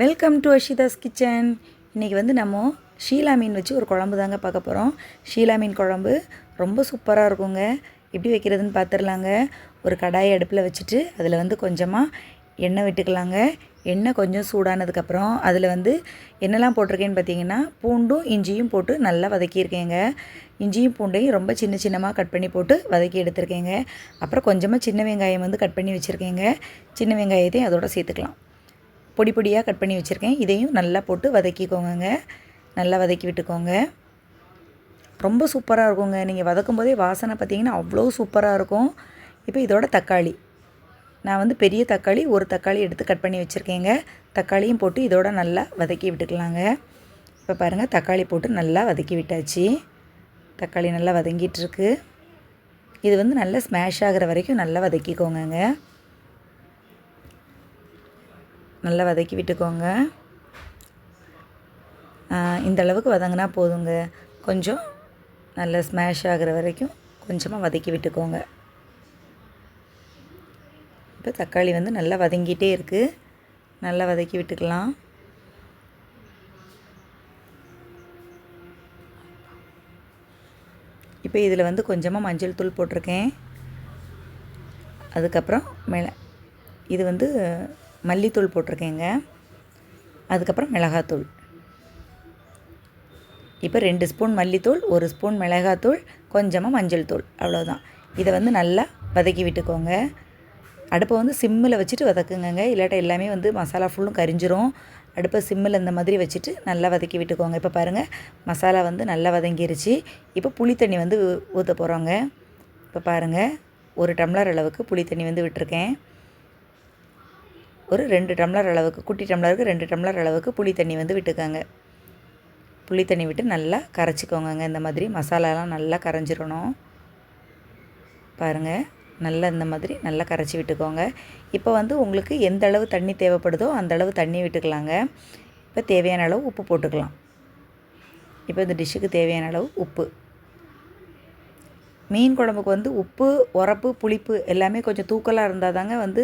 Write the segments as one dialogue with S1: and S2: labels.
S1: Welcome to அஷிதாஸ் kitchen இன்றைக்கி வந்து நம்ம ஷீலா மீன் வச்சு ஒரு குழம்பு தாங்க பார்க்க போகிறோம் ஷீலா மீன் குழம்பு ரொம்ப சூப்பராக இருக்குங்க. எப்படி வைக்கிறதுன்னு பார்த்துடலாங்க ஒரு கடாயை அடுப்பில் வச்சுட்டு அதில் வந்து கொஞ்சமாக எண்ணெய் விட்டுக்கலாங்க. எண்ணெய் கொஞ்சம் சூடானதுக்கப்புறம் அதில் வந்து என்னெல்லாம் போட்டிருக்கேன்னு பார்த்தீங்கன்னா பூண்டும் இஞ்சியும் போட்டு நல்லா வதக்கியிருக்கேங்க. இஞ்சியும் பூண்டையும் ரொம்ப சின்ன சின்னமாக கட் பண்ணி போட்டு வதக்கி எடுத்திருக்கேங்க. அப்புறம் கொஞ்சமாக சின்ன வெங்காயம் வந்து கட் பண்ணி வச்சுருக்கேங்க. சின்ன வெங்காயத்தையும் அதோட சேர்த்துக்கலாம். பொடி பொடியாக கட் பண்ணி வச்சுருக்கேன். இதையும் நல்லா போட்டு வதக்கிக்கோங்க நல்லா வதக்கி விட்டுக்கோங்க. ரொம்ப சூப்பராக இருக்குங்க. நீங்கள் வதக்கும் போதே வாசனை பார்த்தீங்கன்னா அவ்வளோ சூப்பராக இருக்கும். இப்போ இதோட தக்காளி. நான் வந்து பெரிய தக்காளி ஒரு தக்காளி எடுத்து கட் பண்ணி வச்சுருக்கேங்க. தக்காளியும் போட்டு இதோட நல்லா வதக்கி விட்டுக்கலாங்க. இப்போ பாருங்கள் தக்காளி போட்டு நல்லா வதக்கி விட்டாச்சு. தக்காளி நல்லா வதங்கிட்டுருக்கு இது வந்து நல்லா ஸ்மாஷ் ஆகிற வரைக்கும் நல்லா வதக்கிக்கோங்க நல்லா வதக்கி விட்டுக்கோங்க. இந்த அளவுக்கு வதங்கினா போதுங்க. கொஞ்சம் நல்லா ஸ்மாஷ் ஆகிற வரைக்கும் கொஞ்சமாக வதக்கி விட்டுக்கோங்க. இப்போ தக்காளி வந்து நல்லா வதங்கிட்டே இருக்குது நல்லா வதக்கி விட்டுக்கலாம். இப்போ இதில் வந்து கொஞ்சமாக மஞ்சள் தூள் போட்டிருக்கேன். அதுக்கப்புறம் மிள இது வந்து மல்லித்தூள் போட்டிருக்கேங்க. அதுக்கப்புறம் மிளகாத்தூள். இப்போ ரெண்டு ஸ்பூன் மல்லித்தூள் ஒரு ஸ்பூன் மிளகாத்தூள் கொஞ்சமாக மஞ்சள் தூள் அவ்வளோதான் இதை வந்து நல்லா வதக்கி விட்டுக்கோங்க. அடுப்பை வந்து சிம்மில் வச்சுட்டு வதக்குங்க இல்லாட்ட எல்லாமே வந்து மசாலா ஃபுல்லும் கரிஞ்சிரும். அடுப்பை சிம்மில் இந்த மாதிரி வச்சுட்டு நல்லா வதக்கி விட்டுக்கோங்க. இப்போ பாருங்கள் மசாலா வந்து நல்லா வதங்கிருச்சு. இப்போ புளி தண்ணி வந்து ஊற்ற போகிறோங்க இப்போ பாருங்கள் ஒரு டம்ளர் அளவுக்கு புளி தண்ணி வந்து விட்டுருக்கேன். ஒரு ரெண்டு டம்ளர் அளவுக்கு குட்டி டம்ளருக்கு ரெண்டு டம்ளர் அளவுக்கு புளி தண்ணி வந்து விட்டுக்கோங்க. புளி தண்ணி விட்டு நல்லா கரைச்சிக்கோங்க இந்த மாதிரி மசாலாலாம் நல்லா கரைஞ்சிடணும். பாருங்கள் நல்லா இந்த மாதிரி நல்லா கரைச்சி விட்டுக்கோங்க. இப்போ வந்து உங்களுக்கு எந்த அளவு தண்ணி தேவைப்படுதோ அந்த அளவு தண்ணி விட்டுக்கலாங்க. இப்போ தேவையான அளவு உப்பு போட்டுக்கலாம். இப்போ இந்த டிஷ்ஷுக்கு தேவையான அளவு உப்பு. மீன் குழம்புக்கு வந்து உப்பு உரப்பு புளிப்பு எல்லாமே கொஞ்சம் தூக்கலாக இருந்தால் தாங்க வந்து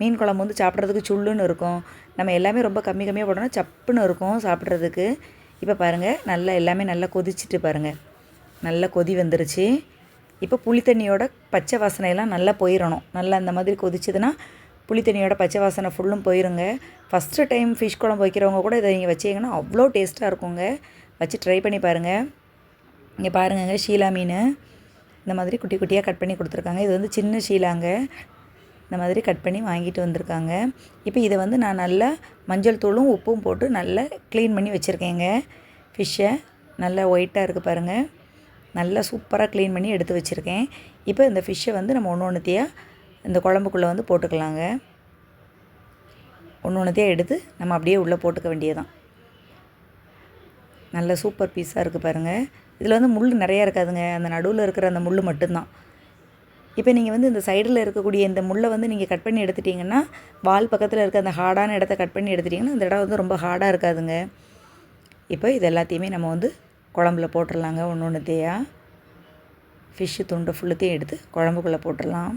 S1: மீன் குழம்பு வந்து சாப்பிட்றதுக்கு சுள்ளுன்னு இருக்கும். நம்ம எல்லாமே ரொம்ப கம்மி கம்மியாக போட்டோம்னா சப்புன்னு இருக்கும் சாப்பிட்றதுக்கு. இப்போ பாருங்கள் நல்லா எல்லாமே நல்லா கொதிச்சுட்டு பாருங்கள் நல்லா கொதி வந்துருச்சு. இப்போ புளி தண்ணியோட பச்சை வாசனையெல்லாம் நல்லா போயிடணும் நல்லா அந்த மாதிரி கொதிச்சதுன்னா புளி தண்ணியோட பச்சை வாசனை ஃபுல்லும் போயிருங்க. ஃபஸ்ட்டு டைம் ஃபிஷ் குழம்பு வைக்கிறவங்க கூட இதை நீங்கள் வச்சிங்கன்னா அவ்வளோ டேஸ்ட்டாக இருக்குங்க. வச்சு ட்ரை பண்ணி பாருங்கள் இங்கே பாருங்கங்க ஷீலா மீன். இந்த மாதிரி குட்டி குட்டியாக கட் பண்ணி கொடுத்துருக்காங்க. இது வந்து சின்ன ஷீலாங்க இந்த மாதிரி கட் பண்ணி வாங்கிட்டு வந்திருக்காங்க. இப்போ இதை வந்து நான் நல்லா மஞ்சள் தூளும் உப்பும் போட்டு நல்லா க்ளீன் பண்ணி வச்சுருக்கேங்க. ஃபிஷ்ஷை நல்லா ஒயிட்டாக இருக்குது பாருங்கள் நல்லா சூப்பராக க்ளீன் பண்ணி எடுத்து வச்சுருக்கேன். இப்போ இந்த ஃபிஷ்ஷை வந்து நம்ம ஒன்று ஒன்றுத்தையாக இந்த குழம்புக்குள்ளே வந்து போட்டுக்கலாங்க. ஒன்று ஒன்றுத்தையாக எடுத்து நம்ம அப்படியே உள்ளே போட்டுக்க வேண்டியதான் நல்ல சூப்பர் பீஸாக இருக்குது பாருங்கள் இதில் வந்து முள் நிறையா இருக்காதுங்க. அந்த நடுவில் இருக்கிற அந்த முள் மட்டும்தான். இப்போ நீங்கள் வந்து இந்த சைடில் இருக்கக்கூடிய இந்த முள்ளை வந்து நீங்கள் கட் பண்ணி எடுத்துட்டிங்கன்னா வால் பக்கத்தில் இருக்க அந்த ஹார்டான இடத்த கட் பண்ணி எடுத்துட்டிங்கன்னா அந்த இடம் வந்து ரொம்ப ஹார்டாக இருக்காதுங்க. இப்போ இது எல்லாத்தையுமே நம்ம வந்து குழம்புல போட்டுடலாங்க ஒன்று ஒன்றுத்தையா ஃபிஷ்ஷு துண்டு ஃபுல்லுத்தையும் எடுத்து குழம்புக்குள்ளே போட்டுடலாம்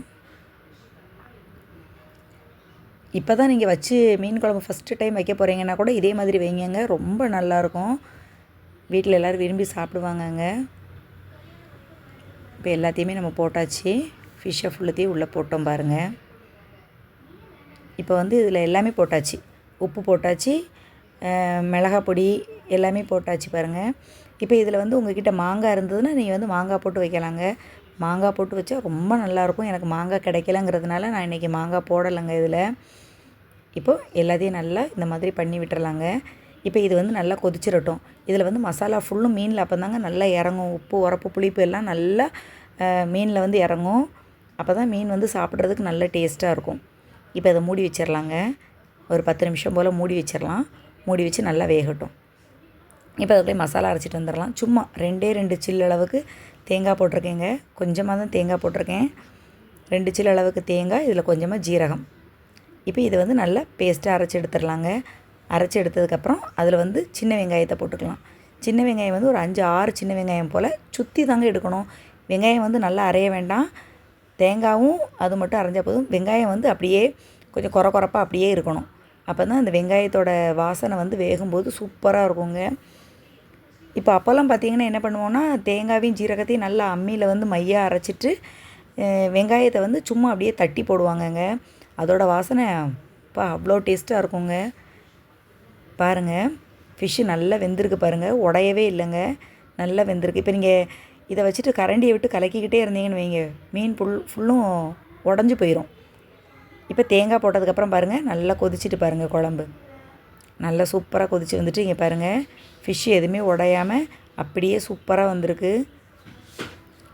S1: இப்போ தான் நீங்கள் வச்சு மீன் குழம்பு ஃபஸ்ட்டு டைம் வைக்க போகிறீங்கன்னா கூட இதே மாதிரி வைங்கங்க. ரொம்ப நல்லாயிருக்கும் வீட்டில் எல்லோரும் விரும்பி சாப்பிடுவாங்கங்க. இப்போ எல்லாத்தையுமே நம்ம போட்டாச்சு. ஃபிஷ்ஷை ஃபுல்லத்தையும் உள்ளே போட்டோம் பாருங்கள் இப்போ வந்து இதில் எல்லாமே போட்டாச்சு. உப்பு போட்டாச்சு மிளகா பொடி எல்லாமே போட்டாச்சு பாருங்கள் இப்போ இதில் வந்து உங்ககிட்ட மாங்காய் இருந்ததுன்னா நீங்கள் வந்து மாங்காய் போட்டு வைக்கலாங்க. மாங்காய் போட்டு வச்சா ரொம்ப நல்லாயிருக்கும். எனக்கு மாங்காய் கிடைக்கலங்கிறதுனால நான் இன்றைக்கி மாங்காய் போடலைங்க இதில். இப்போது எல்லாத்தையும் நல்லா இந்த மாதிரி பண்ணி விட்டுறலாங்க. இப்போ இது வந்து நல்லா கொதிச்சிடட்டும் இதில் வந்து மசாலா ஃபுல்லும் மீனில் அப்போ தாங்க நல்லா இறங்கும். உப்பு உரப்பு புளிப்பு எல்லாம் நல்லா மீனில் வந்து இறங்கும். அப்போ தான் மீன் வந்து சாப்பிட்றதுக்கு நல்ல டேஸ்ட்டாக இருக்கும். இப்போ அதை மூடி வச்சிடலாங்க ஒரு பத்து நிமிஷம் போல் மூடி வச்சிடலாம் மூடி வச்சு நல்லா வேகட்டும். இப்போ அதுக்குள்ளே மசாலா அரைச்சிட்டு வந்துடலாம் சும்மா ரெண்டே ரெண்டு சில்லு அளவுக்கு தேங்காய் போட்டிருக்கேங்க. கொஞ்சமாக தான் தேங்காய் போட்டிருக்கேன். ரெண்டு சில்லு அளவுக்கு தேங்காய் இதில் கொஞ்சமாக ஜீரகம். இப்போ இதை வந்து நல்லா பேஸ்ட்டாக அரைச்சி எடுத்துடலாங்க அரைச்சி எடுத்ததுக்கப்புறம் அதில் வந்து சின்ன வெங்காயத்தை போட்டுக்கலாம். சின்ன வெங்காயம் வந்து ஒரு அஞ்சு ஆறு சின்ன வெங்காயம் போல் சுற்றி தாங்க எடுக்கணும். வெங்காயம் வந்து நல்லா அரைய வேண்டாம். தேங்காயும் அது மட்டும் அரைஞ்சால் போதும். வெங்காயம் வந்து அப்படியே கொஞ்சம் குறை குறப்பாக அப்படியே இருக்கணும். அப்போ தான் அந்த வெங்காயத்தோட வாசனை வந்து வேகும்போது சூப்பராக இருக்குங்க. இப்போ அப்போல்லாம் பார்த்தீங்கன்னா என்ன பண்ணுவோன்னா தேங்காவையும் ஜீரகத்தையும் நல்லா அம்மியில் வந்து மையாக அரைச்சிட்டு வெங்காயத்தை வந்து சும்மா அப்படியே தட்டி போடுவாங்கங்க. அதோட வாசனை இப்போ அவ்வளோ டேஸ்ட்டாக இருக்குங்க. பாருங்கள் ஃபிஷ்ஷு நல்லா வெந்திருக்கு பாருங்கள் உடையவே இல்லைங்க. நல்லா வெந்திருக்கு. இப்போ நீங்கள் இதை வச்சுட்டு கரண்டியை விட்டு கலக்கிக்கிட்டே இருந்தீங்கன்னு வைங்க. மீன் ஃபுல் ஃபுல்லும் உடஞ்சி போயிடும் இப்போ தேங்காய் போட்டதுக்கப்புறம் பாருங்கள் நல்லா கொதிச்சிட்டு பாருங்கள் குழம்பு. நல்லா சூப்பராக கொதிச்சு வந்துட்டு இங்கே பாருங்கள் ஃபிஷ்ஷு எதுவுமே உடையாமல் அப்படியே சூப்பராக வந்திருக்கு.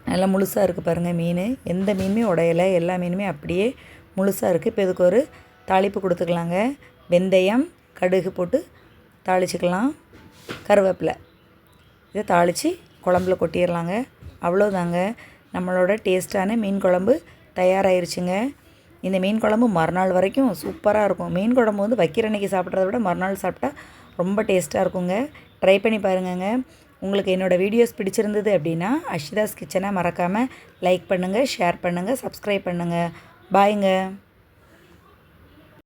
S1: நல்லா முழுசாக இருக்குது பாருங்கள் மீன். எந்த மீனுமே உடையலை. எல்லா மீனுமே அப்படியே முழுசாக இருக்குது இப்போ இதுக்கு ஒரு தாளிப்பு கொடுத்துக்கலாங்க. வெந்தயம் கடுகு போட்டு தாளிச்சிக்கலாம். கருவேப்பிலை. இதை தாளித்து குழம்புல கொட்டிடலாங்க. அவ்வளோதாங்க. நம்மளோட டேஸ்ட்டான மீன் குழம்பு தயாராகிருச்சுங்க இந்த மீன் குழம்பு மறுநாள் வரைக்கும் சூப்பராக இருக்கும். மீன் குழம்பு வந்து வைக்கிற அன்னைக்கு சாப்பிட்றத விட மறுநாள் சாப்பிட்டா ரொம்ப டேஸ்ட்டாக இருக்குங்க. ட்ரை பண்ணி பாருங்கங்க. உங்களுக்கு என்னோடய வீடியோஸ் பிடிச்சிருந்தது அப்படின்னா அஷிதாஸ் கிச்சனை மறக்காமல் லைக் பண்ணுங்கள் ஷேர் பண்ணுங்கள் சப்ஸ்கிரைப் பண்ணுங்கள் பாய்ங்க.